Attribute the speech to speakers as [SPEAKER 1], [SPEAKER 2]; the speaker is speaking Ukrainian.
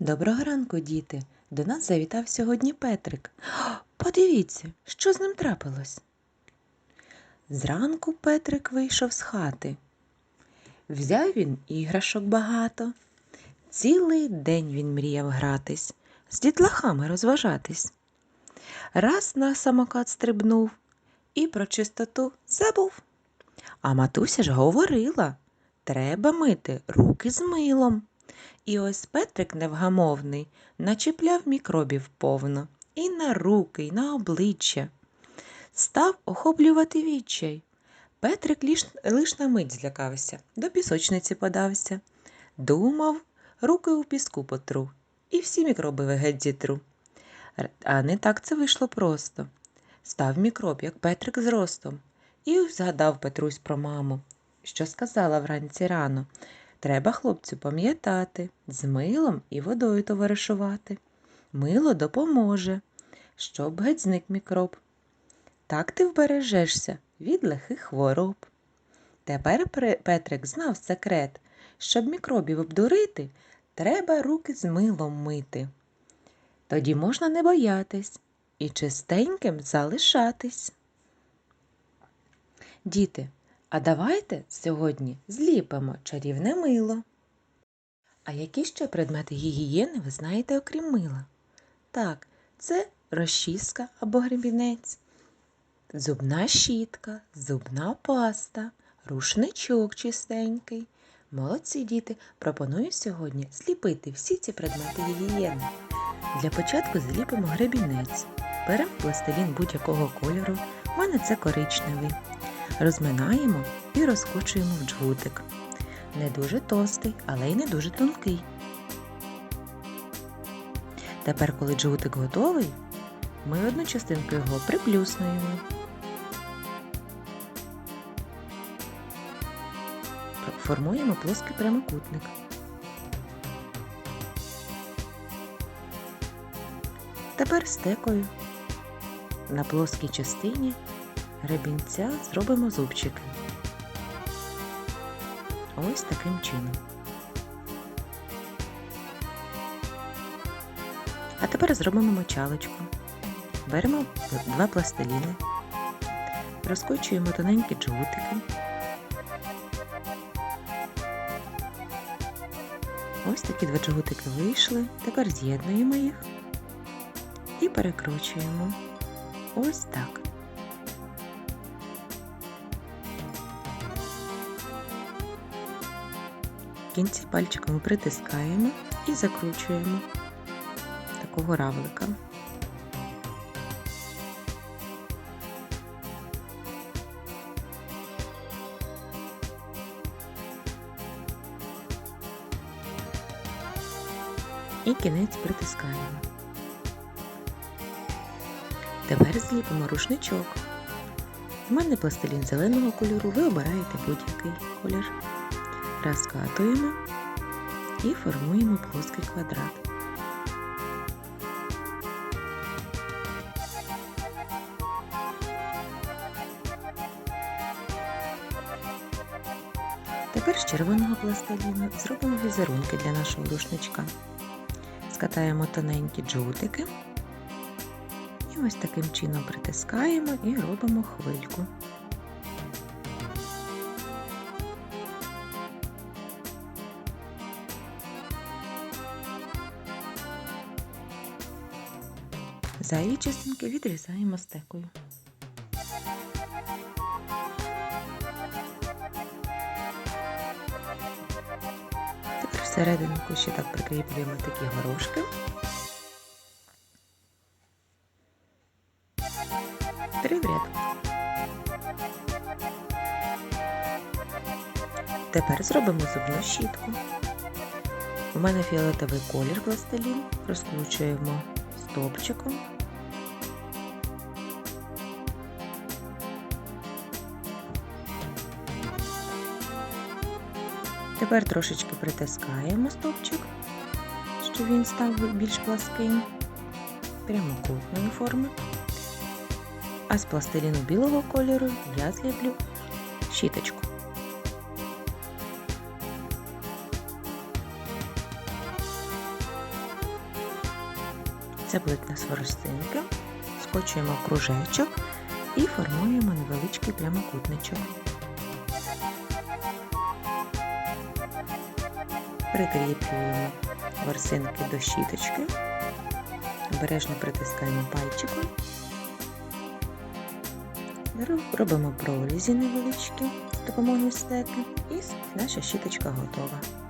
[SPEAKER 1] Доброго ранку, діти. До нас завітав сьогодні Петрик. Подивіться, що з ним трапилось. Зранку Петрик вийшов з хати. Взяв він іграшок багато. Цілий день він мріяв гратись, з дітлахами розважатись. Раз на самокат стрибнув і про чистоту забув. А матуся ж говорила треба мити руки з милом. І ось Петрик невгамовний начіпляв мікробів повно і на руки, і на обличчя. Став охоплювати відчай. Петрик лиш, лиш на мить злякався, до пісочниці подався. Думав, руки у піску потру і всі мікроби вегеть зітру. А не так це вийшло просто. Став мікроб, як Петрик з ростом, і згадав Петрусь про маму, що сказала вранці рано. Треба, хлопцю, пам'ятати, з милом і водою товаришувати. Мило допоможе, щоб геть зник мікроб. Так ти вбережешся від лихих хвороб. Тепер Петрик знав секрет, щоб мікробів обдурити, треба руки з милом мити. Тоді можна не боятись і чистеньким залишатись. Діти, а давайте сьогодні зліпимо чарівне мило. А які ще предмети гігієни ви знаєте, окрім мила? Так, це розчіска або гребінець, зубна щітка, зубна паста, рушничок чистенький. Молодці діти, пропоную сьогодні зліпити всі ці предмети гігієни. Для початку зліпимо гребінець. Беремо пластилін будь-якого кольору, в мене це коричневий. Розминаємо і розкочуємо в джгутик. Не дуже товстий, але й не дуже тонкий. Тепер, коли джгутик готовий, ми одну частинку його приплюснуємо. Формуємо плоский прямокутник. Тепер стекою на плоскій частині гребінця зробимо зубчики. Ось таким чином. А тепер зробимо мочалочку. Беремо два пластиліни, розкочуємо тоненькі джгутики. Ось такі два джгутики вийшли. Тепер з'єднуємо їх і перекручуємо. Ось так. Кінці пальчиками притискаємо і закручуємо такого равлика. І кінець притискаємо. Тепер зліпимо рушничок. У мене пластилін зеленого кольору, ви обираєте будь-який колір. Розкатуємо і формуємо плоский квадрат. Тепер з червоного пластиліну зробимо візерунки для нашого рушничка. Скатаємо тоненькі джутики і ось таким чином притискаємо і робимо хвильку. Зайві частинки відрізаємо стекою. Тепер всерединку ще так прикріплюємо такі горошки. Три в ряд. Тепер зробимо зубну щітку. У мене фіолетовий колір пластилін. Розкручуємо стовпчиком. Тепер трошечки притискаємо стовпчик, щоб він став більш пласким, прямокутної форми. А з пластиліну білого кольору я зліплю щіточку. Це будуть нас воростинки. Скочуємо в кружечок і формуємо невеличкий прямокутничок. Прикріплюємо ворсинки до щіточки. Обережно притискаємо пальчиком. Робимо прорізі невеличкі з допомогою стеки і наша щіточка готова.